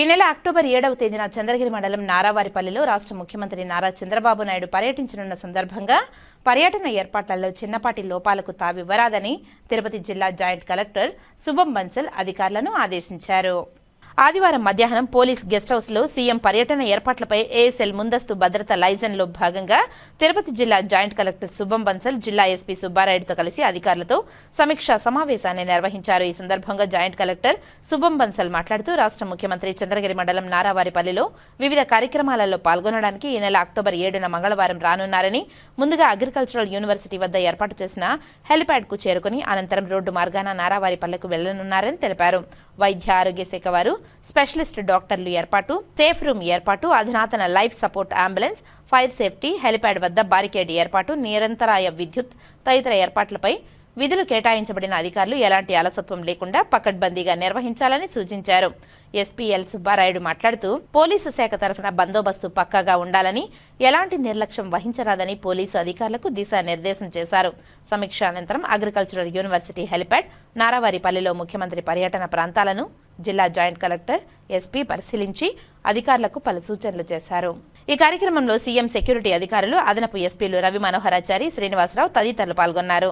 ఈ నెల అక్టోబర్ ఏడవ తేదీన చంద్రగిరి మండలం నారావారిపల్లిలో రాష్ట్ర ముఖ్యమంత్రి నారా చంద్రబాబు నాయుడు పర్యటించనున్న సందర్భంగా పర్యటన ఏర్పాట్లలో చిన్నపాటి లోపాలకు తావివ్వరాదని తిరుపతి జిల్లా జాయింట్ కలెక్టర్ శుభం బన్సల్ అధికారులను ఆదేశించారు. ఆదివారం మధ్యాహ్నం పోలీస్ గెస్ట్ హౌస్లో సీఎం పర్యటన ఏర్పాట్లపై ఏఎస్ఎల్ ముందస్తు భద్రత లైజన్లో భాగంగా తిరుపతి జిల్లా జాయింట్ కలెక్టర్ శుభం బన్సల్ జిల్లా ఎస్పీ సుబ్బారాయుడుతో కలిసి అధికారులతో సమీక్షా సమావేశాన్ని నిర్వహించారు. ఈ సందర్భంగా జాయింట్ కలెక్టర్ శుభం బన్సల్ మాట్లాడుతూ రాష్ట్ర ముఖ్యమంత్రి చంద్రగిరి మండలం నారావారిపల్లిలో వివిధ కార్యక్రమాలలో పాల్గొనడానికి ఈ నెల అక్టోబర్ ఏడున మంగళవారం రానున్నారని ముందుగా అగ్రికల్చరల్ యూనివర్సిటీ వద్ద ఏర్పాటు చేసిన హెలిప్యాడ్కు చేరుకుని అనంతరం రోడ్డు మార్గాన నారావారిపల్లెకు వెళ్ళనున్నారని తెలిపారు. వైద్య ఆరోగ్య శాఖ వారు స్పెషలిస్ట్ డాక్టర్లు ఏర్పాటు సేఫ్ రూమ్ ఏర్పాటు అధునాతన life support ambulance fire safety helipad వద్ద బారికేడ్ ఏర్పాటు నిరంతరాయ విద్యుత్ తదితర ఏర్పాట్లపై విధులు కేటాయించబడిన అధికారులు ఎలాంటి అలసత్వం లేకుండా పకడ్బందీగా నిర్వహించాలని సూచించారు. ఎస్పీఎల్ సుబ్బారాయుడు మాట్లాడుతూ పోలీసు శాఖ తరఫున బందోబస్తు పక్కాగా ఉండాలని ఎలాంటి నిర్లక్ష్యం వహించరాదని పోలీసు అధికారులకు దిశానిర్దేశం చేశారు. సమీక్ష అనంతరం అగ్రికల్చరల్ యూనివర్సిటీ హెలిప్యాడ్ నారావారిపల్లిలో ముఖ్యమంత్రి పర్యటన ప్రాంతాలను జిల్లా జాయింట్ కలెక్టర్ ఎస్పీ పరిశీలించి అధికారులకు పలు సూచనలు చేశారు. ఈ కార్యక్రమంలో సీఎం సెక్యూరిటీ అధికారులు అదనపు ఎస్పీలు రవి మనోహరాచారి శ్రీనివాసరావు తదితరులు పాల్గొన్నారు.